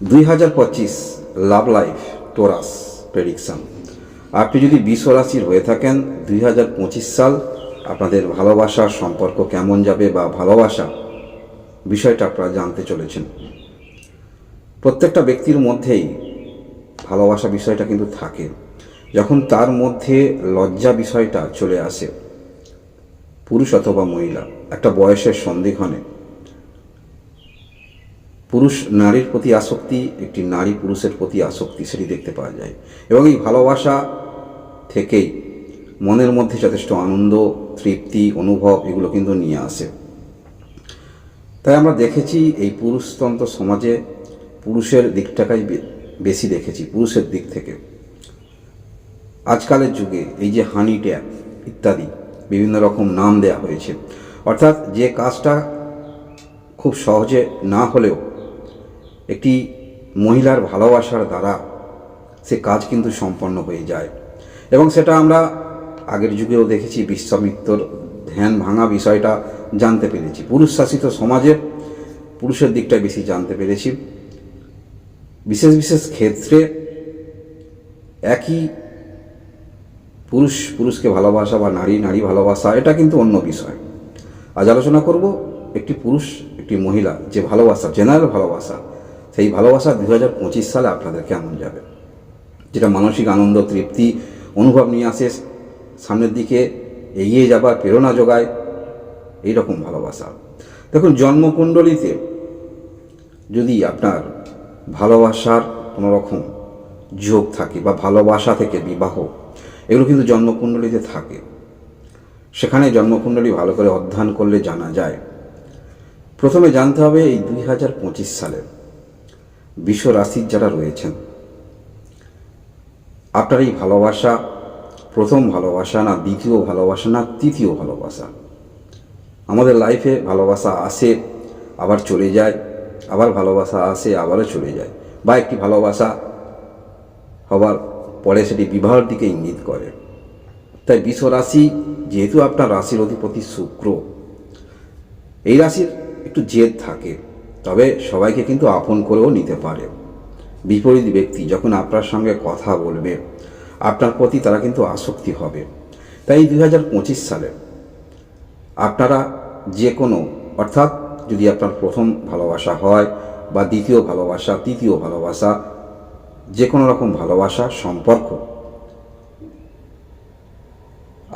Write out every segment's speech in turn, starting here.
দুই হাজার পঁচিশ লাভ লাইফ টোরাস প্রেডিকশন আপনি যদি বিষ রাশির হয়ে থাকেন, দুই হাজার পঁচিশ সাল আপনাদের ভালোবাসার সম্পর্ক কেমন যাবে বা ভালোবাসা বিষয়টা আপনারা জানতে চলেছেন। প্রত্যেকটা ব্যক্তির মধ্যেই ভালোবাসা বিষয়টা কিন্তু থাকে। যখন তার মধ্যে লজ্জা বিষয়টা চলে আসে, পুরুষ অথবা মহিলা, একটা বয়সের সন্ধিক্ষণে পুরুষ নারীর প্রতি আসক্তি, একটি নারী পুরুষের প্রতি আসক্তি, সেটি দেখতে পাওয়া যায়। এবং এই ভালোবাসা থেকেই মনের মধ্যে যথেষ্ট আনন্দ, তৃপ্তি, অনুভব, এগুলো কিন্তু নিয়ে আসে। তাই আমরা দেখেছি এই পুরুষতন্ত্র সমাজে পুরুষের দিকটাকাই বেশি দেখেছি, পুরুষের দিক থেকে। আজকালের যুগে এই যে হানি ট্যাপ ইত্যাদি, বিভিন্ন রকম নাম দেয়া হয়েছে। অর্থাৎ যে কাজটা খুব সহজে না হলেও একটি মহিলার ভালোবাসার দ্বারা সে কাজ কিন্তু সম্পন্ন হয়ে যায়। এবং সেটা আমরা আগের যুগেও দেখেছি, বিশ্বামিত্রর ধ্যান ভাঙা বিষয়টা জানতে পেরেছি। পুরুষ শাসিত সমাজে পুরুষের দিকটা বেশি জানতে পেরেছি। বিশেষ বিশেষ ক্ষেত্রে একই পুরুষ পুরুষকে ভালোবাসা বা নারী নারী ভালোবাসা, এটা কিন্তু অন্য বিষয়। আজ আলোচনা করব একটি পুরুষ, একটি মহিলা যে ভালোবাসা জেনারেল ভালোবাসা সেই ভালোবাসা দু হাজার পঁচিশ সালে আপনাদের কেমন যাবে। যেটা মানসিক আনন্দ, তৃপ্তি অনুভব নিয়ে আসে, সামনের দিকে এগিয়ে যাবার প্রেরণা যোগায় এইরকম ভালোবাসা। দেখুন, জন্মকুণ্ডলিতে যদি আপনার ভালোবাসার কোনো রকম যোগ থাকে বা ভালোবাসা থেকে বিবাহ, এগুলো কিন্তু জন্মকুণ্ডলিতে থাকে। সেখানে জন্মকুণ্ডলী ভালো করে অধ্যয়ন করলে জানা যায়। প্রথমে জানতে হবে এই দুই হাজার পঁচিশ সালে বিশ্ব রাশির যারা রয়েছেন। আপনার এই ভালোবাসা, প্রথম ভালোবাসা না দ্বিতীয় ভালোবাসা না তৃতীয় ভালোবাসা? আমাদের লাইফে ভালোবাসা আসে, আবার চলে যায়, আবার ভালোবাসা আসে, আবারও চলে যায়। বা একটি ভালোবাসা হবার পরে সেটি বিবাহের দিকে ইঙ্গিত করে। তাই বিশ্ব রাশি যেহেতু আপনার রাশির অধিপতি শুক্র, এই রাশির একটু জেদ থাকে। তবে সবাইকে কিন্তু আপন করেও নিতে পারে। বিপরীত ব্যক্তি যখন আপনার সঙ্গে কথা বলবে, আপনার প্রতি তারা কিন্তু আসক্তি হবে। তাই দুই হাজার পঁচিশ সালে আপনারা যে কোনো অর্থাৎ যদি আপনার প্রথম ভালোবাসা হয় বা দ্বিতীয় ভালোবাসা, তৃতীয় ভালোবাসা যে কোনো রকম ভালোবাসা, সম্পর্ক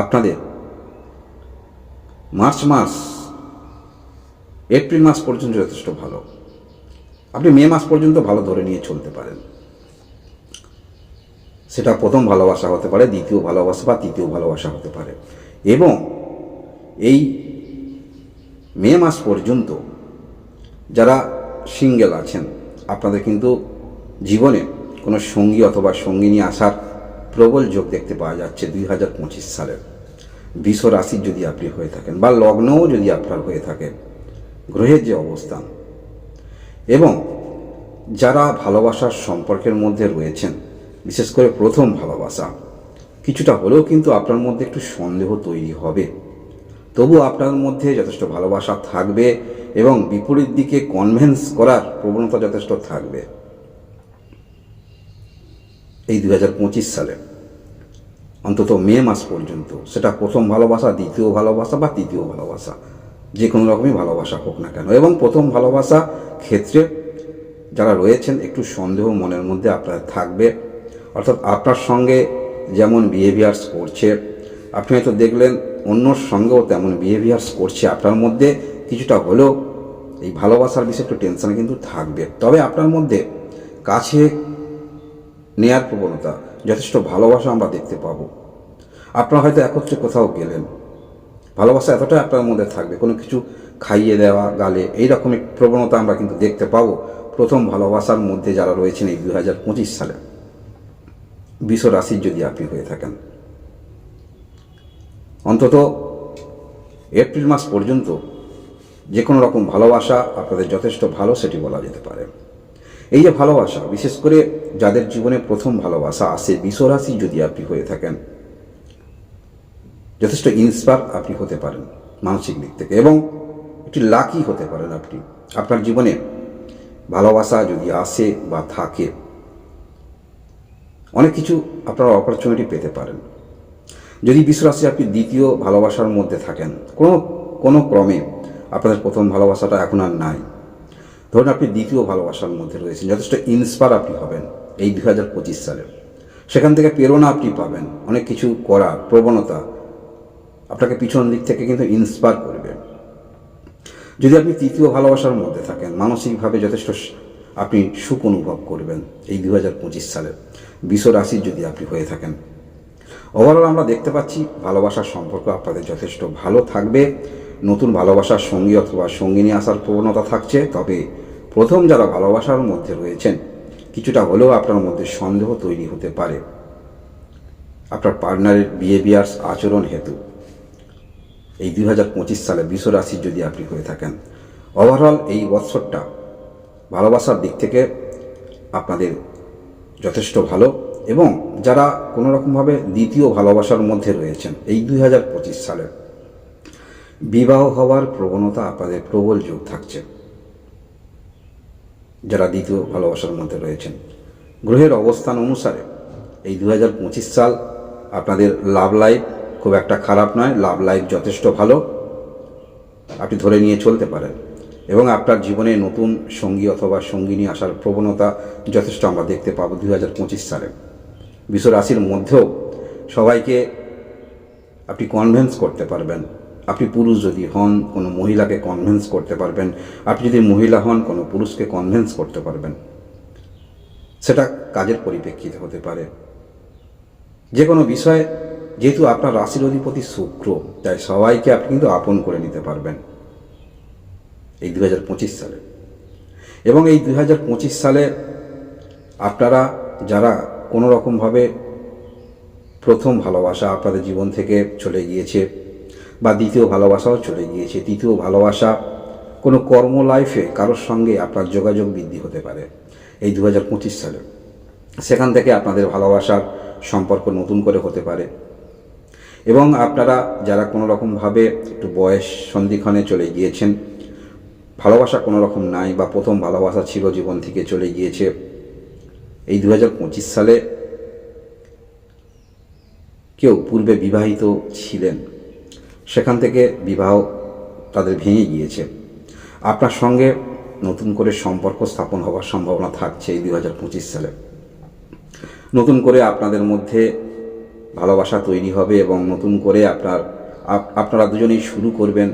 আপনাদের মার্চ মাস এপ্রিল মাস পর্যন্ত যথেষ্ট ভালো। আপনি মে মাস পর্যন্ত ভালো ধরে নিয়ে চলতে পারেন। সেটা প্রথম ভালোবাসা হতে পারে, দ্বিতীয় ভালোবাসা বা তৃতীয় ভালোবাসা হতে পারে। এবং এই মে মাস পর্যন্ত যারা সিঙ্গেল আছেন, আপনাদের কিন্তু জীবনে কোনো সঙ্গী অথবা সঙ্গিনী আসার প্রবল যোগ দেখতে পাওয়া যাচ্ছে দুই হাজার পঁচিশ সালের। বিষ রাশির যদি আপনি হয়ে থাকেন বা লগ্নও যদি আপনার হয়ে থাকে গ্রহের যে অবস্থান এবং যারা ভালোবাসার সম্পর্কের মধ্যে রয়েছেন, বিশেষ করে প্রথম ভালোবাসা, কিছুটা হলেও কিন্তু আপনার মধ্যে একটু সন্দেহ তৈরি হবে। তবু আপনার মধ্যে যথেষ্ট ভালোবাসা থাকবে এবং বিপরীত দিকে কনভেন্স করার প্রবণতা যথেষ্ট থাকবে। এই দু হাজার পঁচিশ সালে, অন্তত মে মাস পর্যন্ত, সেটা প্রথম ভালোবাসা, দ্বিতীয় ভালোবাসা বা তৃতীয় ভালোবাসা যে কোনো রকমই ভালোবাসা হোক না কেন। এবং প্রথম ভালোবাসা ক্ষেত্রে যারা রয়েছেন, একটু সন্দেহ মনের মধ্যে আপনার থাকবে। অর্থাৎ আপনার সঙ্গে যেমন বিহেভিয়ার্স করছে, আপনি হয়তো দেখলেন অন্যর সঙ্গেও তেমন বিহেভিয়ার্স করছে। আপনার মধ্যে কিছুটা হলেও এই ভালোবাসার বিষয়ে একটু টেনশন কিন্তু থাকবে। তবে আপনার মধ্যে কাছে নেয়ার প্রবণতা, যথেষ্ট ভালোবাসা আমরা দেখতে পাবো। আপনারা হয়তো একত্রে কোথাও গেলেন ভালোবাসা এতটাই আপনার মধ্যে থাকবে, কোনো কিছু খাইয়ে দেওয়া, গালে এই রকমের প্রবণতা আমরা কিন্তু দেখতে পাবো প্রথম ভালোবাসার মধ্যে যারা রয়েছেন এই দু হাজার পঁচিশ সালে। বিষ রাশির যদি আপনি হয়ে থাকেন। অন্তত এপ্রিল মাস পর্যন্ত যে কোনো রকম ভালোবাসা আপনাদের যথেষ্ট ভালো সেটি বলা যেতে পারে। এই যে ভালোবাসা, বিশেষ করে যাদের জীবনে প্রথম ভালোবাসা আসে বিশ্বরাশি যদি আপনি হয়ে থাকেন যথেষ্ট ইন্সপায়ার আপনি হতে পারেন মানসিক দিক থেকে এবং একটি লাকি হতে পারেন আপনি। আপনার জীবনে ভালোবাসা যদি আসে বা থাকে, অনেক কিছু আপনার অপরচুনিটি পেতে পারেন। যদি বিশ্বাসে আপনি দ্বিতীয় ভালোবাসার মধ্যে থাকেন, কোনো কোনো ক্রমে আপনাদের প্রথম ভালোবাসাটা এখন আর নাই। ধরুন আপনি দ্বিতীয় ভালোবাসার মধ্যে রয়েছেন, যথেষ্ট ইন্সপায়ার আপনি হবেন এই দু হাজার পঁচিশ সালে সেখান থেকে প্রেরণা আপনি পাবেন, অনেক কিছু করার প্রবণতা আপনাকে পিছন দিক থেকে কিন্তু ইন্সপায়ার করবে। যদি আপনি তৃতীয় ভালোবাসার মধ্যে থাকেন, মানসিকভাবে যথেষ্ট আপনি সুখ অনুভব করবেন এই দু হাজার পঁচিশ সালে। বিশ্ব রাশির যদি আপনি হয়ে থাকেন ওভারঅল আমরা দেখতে পাচ্ছি ভালোবাসার সম্পর্ক আপনাদের যথেষ্ট ভালো থাকবে। নতুন ভালোবাসার সঙ্গী অথবা সঙ্গিনী আসার প্রবণতা থাকছে, তবে প্রথম যারা ভালোবাসার মধ্যে রয়েছেন, কিছুটা হলেও আপনার মধ্যে সন্দেহ তৈরি হতে পারে। আপনার পার্টনারের বিহেভিয়ার্স আচরণ, হেতু। এই দুই হাজার পঁচিশ সালে বিশ্ব রাশি যদি আপনি হয়ে থাকেন ওভারঅল এই বৎসরটা ভালোবাসার দিক থেকে আপনাদের যথেষ্ট ভালো এবং যারা কোনো রকমভাবে দ্বিতীয় ভালোবাসার মধ্যে রয়েছেন, এই দুই হাজার পঁচিশ সালে বিবাহ হওয়ার প্রবণতা আপনাদের প্রবল যোগ থাকছে। যারা দ্বিতীয় ভালোবাসার মধ্যে রয়েছেন, গ্রহের অবস্থান অনুসারে এই দু হাজার পঁচিশ সাল আপনাদের লাভ লাইফ খুব একটা খারাপ নয় লাভ লাইফ যথেষ্ট ভালো। আপনি ধরে নিয়ে চলতে পারেন। এবং আপনার জীবনে নতুন সঙ্গী অথবা সঙ্গিনী আসার প্রবণতা যথেষ্ট আমরা দেখতে পাব দু হাজার পঁচিশ সালে। রাশির মধ্যেও সবাইকে আপনি কনভেন্স করতে পারবেন। আপনি পুরুষ যদি হন, কোনো মহিলাকে কনভেন্স করতে পারবেন। আপনি যদি মহিলা হন, কোনো পুরুষকে কনভেন্স করতে পারবেন। সেটা কাজের পরিপ্রেক্ষিতে হতে পারে। যে কোনো বিষয়ে যেহেতু আপনার রাশির অধিপতি শুক্র, তাই সবাইকে আপনি কিন্তু আপন করে নিতে পারবেন এই দু হাজার পঁচিশ সালে। এবং এই দু হাজার পঁচিশ সালে আপনারা যারা কোনো রকমভাবে প্রথম ভালোবাসা আপনাদের জীবন থেকে চলে গিয়েছে বা দ্বিতীয় ভালোবাসাও চলে গিয়েছে, তৃতীয় ভালোবাসা কোনো কর্ম লাইফে কারোর সঙ্গে আপনার যোগাযোগ বৃদ্ধি হতে পারে এই দু হাজার পঁচিশ সালে। সেখান থেকে আপনাদের ভালোবাসার সম্পর্ক নতুন করে হতে পারে। এবং আপনারা যারা কোনো রকমভাবে একটু বয়স সন্ধিক্ষণে চলে গিয়েছেন, ভালোবাসা কোনো রকম নাই বা প্রথম ভালোবাসা ছিল জীবন থেকে চলে গিয়েছে, এই দু হাজার পঁচিশ সালে কেউ পূর্বে বিবাহিত ছিলেন, সেখান থেকে বিবাহ তাদের ভেঙে গিয়েছে। আপনার সঙ্গে নতুন করে সম্পর্ক স্থাপন হওয়ার সম্ভাবনা থাকছে এই দু হাজার পঁচিশ সালে। নতুন করে আপনাদের মধ্যে ভালোবাসা তৈরি হবে এবং নতুন করে আপনার আপনারা দুজনেই শুরু করবেন।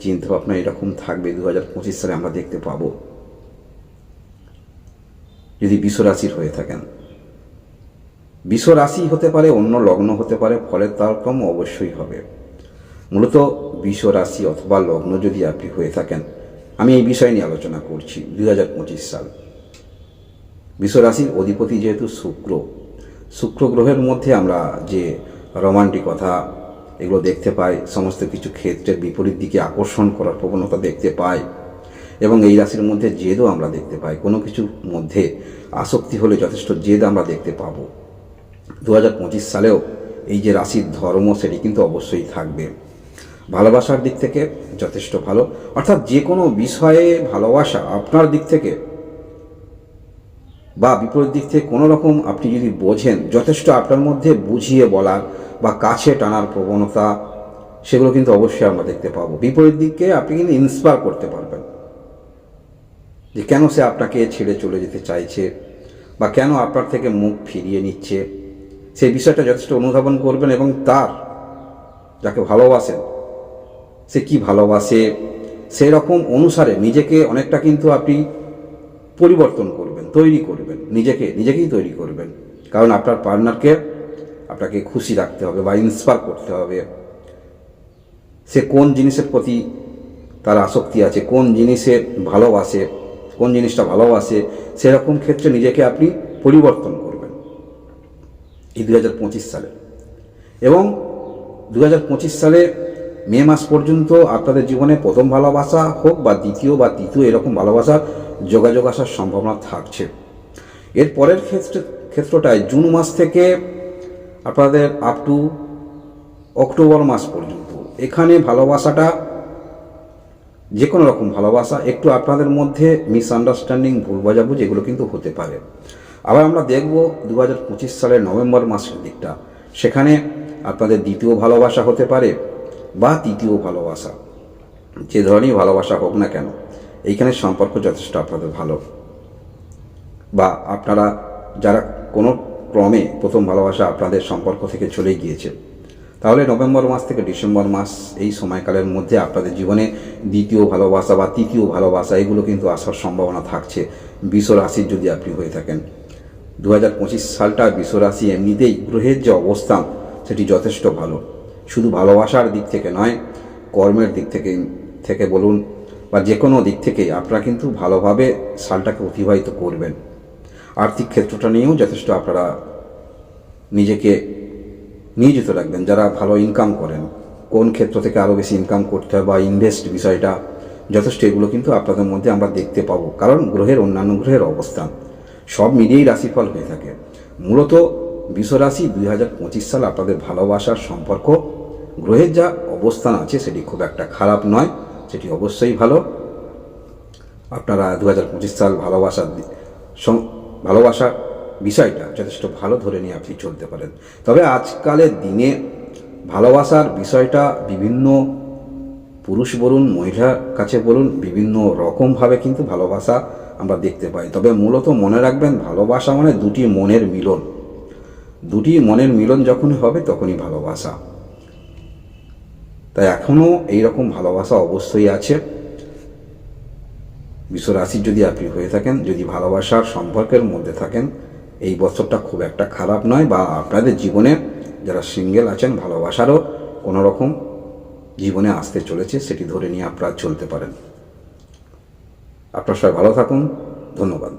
চিন্তাভাবনা এরকম থাকবে দু হাজার পঁচিশ সালে আমরা দেখতে পাব। যদি বিশ্বরাশির হয়ে থাকেন। বিশ্বরাশি হতে পারে, অন্য লগ্ন হতে পারে, ফলের তারতম্য অবশ্যই হবে। মূলত বিশ্বরাশি অথবা লগ্ন যদি আপনি হয়ে থাকেন, আমি এই বিষয় নিয়ে আলোচনা করছি দু হাজার পঁচিশ সাল। বিশ্বরাশির অধিপতি যেহেতু শুক্র শুক্র গ্রহের মধ্যে আমরা যে রোমান্টিক কথা এগুলো দেখতে পাই, সমস্ত কিছু ক্ষেত্রের বিপরীত দিকে আকর্ষণ করার প্রবণতা দেখতে পাই, এবং এই রাশির মধ্যে জেদও আমরা দেখতে পাই। কোনো কিছুর মধ্যে আসক্তি হলে যথেষ্ট জেদ আমরা দেখতে পাব। দু হাজার পঁচিশ সালেও এই যে রাশির ধর্ম, সেটি কিন্তু অবশ্যই থাকবে। ভালোবাসার দিক থেকে যথেষ্ট ভালো। অর্থাৎ যে কোনো বিষয়ে ভালোবাসা আপনার দিক থেকে বা বিপরীত দিক থেকে কোনো রকম আপনি যদি বোঝেন, যথেষ্ট আপনার মধ্যে বুঝিয়ে বলার বা কাছে টানার প্রবণতা, সেগুলো কিন্তু অবশ্যই আমরা দেখতে পাবো। বিপরীত দিককে আপনি কিন্তু ইন্সপায়ার করতে পারবেন যে কেন সে আপনাকে ছেড়ে চলে যেতে চাইছে বা কেন আপনার থেকে মুখ ফিরিয়ে নিচ্ছে। সেই বিষয়টা যথেষ্ট অনুধাবন করবেন এবং তার যাকে ভালোবাসেন, সে কি ভালোবাসে সেরকম অনুসারে নিজেকে অনেকটা কিন্তু আপনি পরিবর্তন করবেন, তৈরি করবেন, নিজেকে, নিজেকেই তৈরি করবেন। কারণ আপনার পার্টনারকে আপনাকে খুশি রাখতে হবে বা ইন্সপায়ার করতে হবে। সে কোন জিনিসের প্রতি তার আসক্তি আছে, কোন জিনিসে ভালোবাসে, কোন জিনিসটা ভালোবাসে, সেরকম ক্ষেত্রে নিজেকে আপনি পরিবর্তন করবেন। এই দু হাজার পঁচিশ সালে। এবং দু হাজার পঁচিশ সালে মে মাস পর্যন্ত আপনাদের জীবনে প্রথম ভালোবাসা হোক বা দ্বিতীয় বা তৃতীয় এরকম ভালোবাসা যোগাযোগ আসার সম্ভাবনা থাকছে। এর পরের ক্ষেত্রে, ক্ষেত্রটায় জুন মাস থেকে আপনাদের আপ টু অক্টোবর মাস পর্যন্ত। এখানে ভালোবাসাটা যে কোনো রকম ভালোবাসা, একটু আপনাদের মধ্যে মিসআন্ডারস্ট্যান্ডিং ভুল বোঝাবুঝি এগুলো কিন্তু হতে পারে। আবার আমরা দেখব দু হাজার পঁচিশ সালের নভেম্বর মাসের দিকটা। সেখানে আপনাদের দ্বিতীয় ভালোবাসা হতে পারে বা তৃতীয় ভালোবাসা। যে ধরনের ভালোবাসা হোক না কেন, এইখানে সম্পর্ক যথেষ্ট আপনাদের ভালো। বা আপনারা যারা কোনো ক্রমে প্রথম ভালোবাসা আপনাদের সম্পর্ক থেকে চলে গিয়েছে, তাহলে নভেম্বর মাস থেকে ডিসেম্বর মাস এই সময়কালের মধ্যে আপনাদের জীবনে দ্বিতীয় ভালোবাসা বা তৃতীয় ভালোবাসা, এগুলো কিন্তু আসার সম্ভাবনা থাকছে বিশ্ব রাশির যদি আপনি হয়ে থাকেন। দু হাজার পঁচিশ সালটা বিশ্ব রাশি এমনিতেই গ্রহের যে অবস্থান, সেটি যথেষ্ট ভালো। শুধু ভালোবাসার দিক থেকে নয়, কর্মের দিক থেকে থেকে বলুন বা যে কোনো দিক থেকে আপনারা কিন্তু ভালোভাবে সালটাকে অতিবাহিত করবেন। আর্থিক ক্ষেত্রটা নিয়েও যথেষ্ট আপনারা নিজেকে নিয়োজিত রাখবেন, যারা ভালো ইনকাম করেন। কোন ক্ষেত্র থেকে আরও বেশি ইনকাম করতে হয় বা ইনভেস্ট বিষয়টা, যথেষ্ট এগুলো কিন্তু আপনাদের মধ্যে আমরা দেখতে পাবো। কারণ গ্রহের অন্যান্য গ্রহের অবস্থান সব মিলিয়েই রাশিফল হয়ে থাকে। মূলত বিশ্বরাশি দুই হাজার পঁচিশ সাল আপনাদের ভালোবাসার সম্পর্ক গ্রহের যা অবস্থান আছে সেটি খুব একটা খারাপ নয়, সেটি অবশ্যই ভালো। আপনারা দু হাজার পঁচিশ সাল ভালোবাসার দি- সং- ভালোবাসার বিষয়টা যথেষ্ট ভালো ধরে নিয়ে আপনি চলতে পারেন। তবে আজকালের দিনে ভালোবাসার বিষয়টা বিভিন্ন পুরুষ বলুন মহিলার কাছে বলুন, বিভিন্ন রকমভাবে কিন্তু ভালোবাসা আমরা দেখতে পাই। তবে মূলত মনে রাখবেন, ভালোবাসা মানে দুটি মনের মিলন। দুটি মনের মিলন যখনই হবে তখনই ভালোবাসা। তাই এখনও এইরকম ভালোবাসা অবশ্যই আছে। বিশ্ব রাশির যদি আপনি হয়ে থাকেন, যদি ভালোবাসার সম্পর্কের মধ্যে থাকেন, এই বছরটা খুব একটা খারাপ নয় বা আপনাদের জীবনে যারা সিঙ্গেল আছেন, ভালোবাসারও কোনো রকম জীবনে আসতে চলেছে, সেটি ধরে নিয়ে আপনারা চলতে পারেন। আপনার সবাই ভালো থাকুন। ধন্যবাদ।